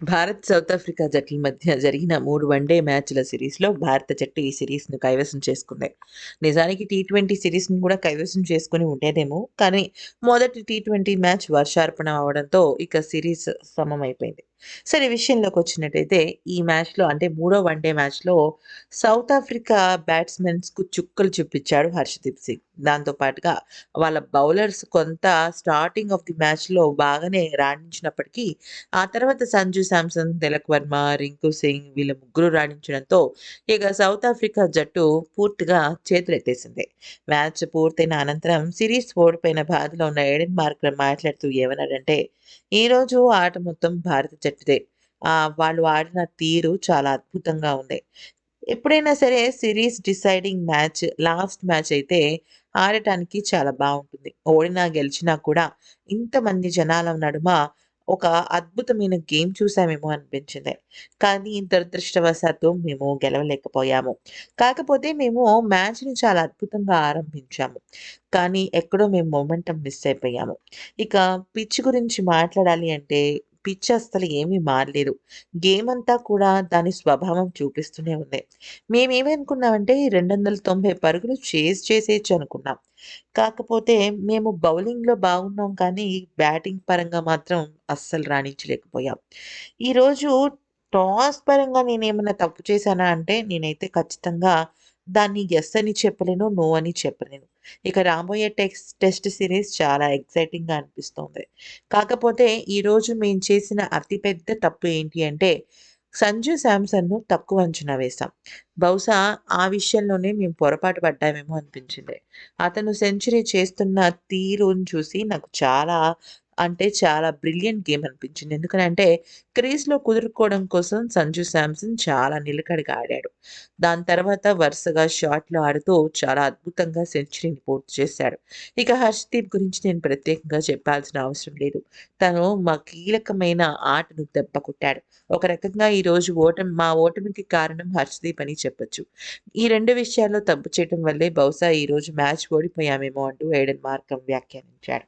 Bharat, south Africa జట్ల మధ్య జరిగిన మూడు వన్‌డే మ్యాచ్‌ల సిరీస్‌లో భారత జట్టు ఈ సిరీస్‌ను కైవసం చేసుకుంది. నిజానికి టీ ట్వంటీ సిరీస్ను కూడా కైవసం చేసుకుని ఉండేదేమో! కానీ మొదటి టీ20 మ్యాచ్ వర్షార్పణ అవడంతో ఇక సిరీస్ సమమైపోయింది. సరే విషయంలోకి వచ్చినట్టయితే ఈ మ్యాచ్‌లో అంటే మూడో వన్‌డే మ్యాచ్‌లో సౌత్ ఆఫ్రికా బ్యాట్స్‌మెన్స్‌కు చుక్కలు చూపించాడు హర్షదీప్ సింగ్. దాంతో పాటుగా వాళ్ళ బౌలర్స్ కొంత స్టార్టింగ్ ఆఫ్ ది మ్యాచ్‌లో బాగానే రాణించినప్పటికీ ఆ తర్వాత సంజు శాంసన్, తిలక్ వర్మ, రింకు సింగ్ వీళ్ళ ముగ్గురు రాణించడంతో ఇక సౌత్ ఆఫ్రికా జట్టు పూర్తిగా చేతులెత్తేసింది. మ్యాచ్ పూర్తయిన అనంతరం సిరీస్ ఓడిపోయిన బాధలో ఉన్న ఎడెన్ మార్క్ మాట్లాడుతూ ఏమన్నాడంటే, "ఈరోజు ఆట మొత్తం భారత జట్టుదే. వాళ్ళు ఆడిన తీరు చాలా అద్భుతంగా ఉంది. ఎప్పుడైనా సరే series deciding match last match అయితే ఆడటానికి చాలా బాగుంటుంది ఓడినా, గెలిచినా కూడా ఇంతమంది జనాల నడుమ ఒక అద్భుతమైన గేమ్ చూసామేమో అనిపించింది. కానీ దురదృష్టవశాత్తు మేము గెలవలేకపోయాము. కాకపోతే మేము మ్యాచ్‌ని చాలా అద్భుతంగా ఆరంభించాము. కానీ ఎక్కడో మేము మొమెంటమ్ మిస్ అయిపోయాము. ఇక పిచ్ గురించి మాట్లాడాలి అంటే పిచ్ అస్సలు ఏమీ మారలేదు. గేమ్ అంతా కూడా దాని స్వభావం చూపిస్తూనే ఉంది. మేమేమనుకున్నామంటే 290 పరుగులు చేజ్ చేసేయొచ్చు అనుకున్నాం. కాకపోతే మేము బౌలింగ్‌లో బాగున్నాం కానీ బ్యాటింగ్ పరంగా మాత్రం అస్సలు రాణించలేకపోయాం. ఈరోజు టాస్ పరంగా నేనేమన్నా తప్పు చేశానా అంటే నేనైతే ఖచ్చితంగా దాన్ని ఎస్ అని చెప్పలేను. నో అని చెప్పలేను. ఇక రాబోయే టెక్స్ టెస్ట్ సిరీస్ చాలా ఎక్సైటింగ్‌గా అనిపిస్తోంది. కాకపోతే ఈరోజు మేము చేసిన అతిపెద్ద తప్పు ఏంటి అంటే సంజు శాంసన్‌ను తక్కువ అంచనా వేశాం. బహుశా ఆ విషయంలోనే మేము పొరపాటు పడ్డామేమో అనిపించింది. అతను సెంచరీ చేస్తున్న తీరును చూసి నాకు చాలా అంటే చాలా బ్రిలియంట్ గేమ్ అనిపించింది. ఎందుకంటే క్రీజ్‌లో కుదురుకోవడం కోసం సంజు శాంసన్ చాలా నిలకడగా ఆడాడు. దాని తర్వాత వరుసగా షాట్లు ఆడుతూ చాలా అద్భుతంగా సెంచరీని పూర్తి చేశాడు. ఇక హర్షదీప్ గురించి నేను ప్రత్యేకంగా చెప్పాల్సిన అవసరం లేదు. తను మా కీలకమైన ఆటను దెబ్బకొట్టాడు. ఒక రకంగా ఈరోజు ఓటమి మా ఓటమికి కారణం హర్షదీప్ అని చెప్పొచ్చు. ఈ రెండు విషయాల్లో తప్పు చేయటం వల్లే బహుశా ఈరోజు మ్యాచ్ ఓడిపోయామేమో అంటూ ఎడెన్ మార్కం వ్యాఖ్యానించాడు.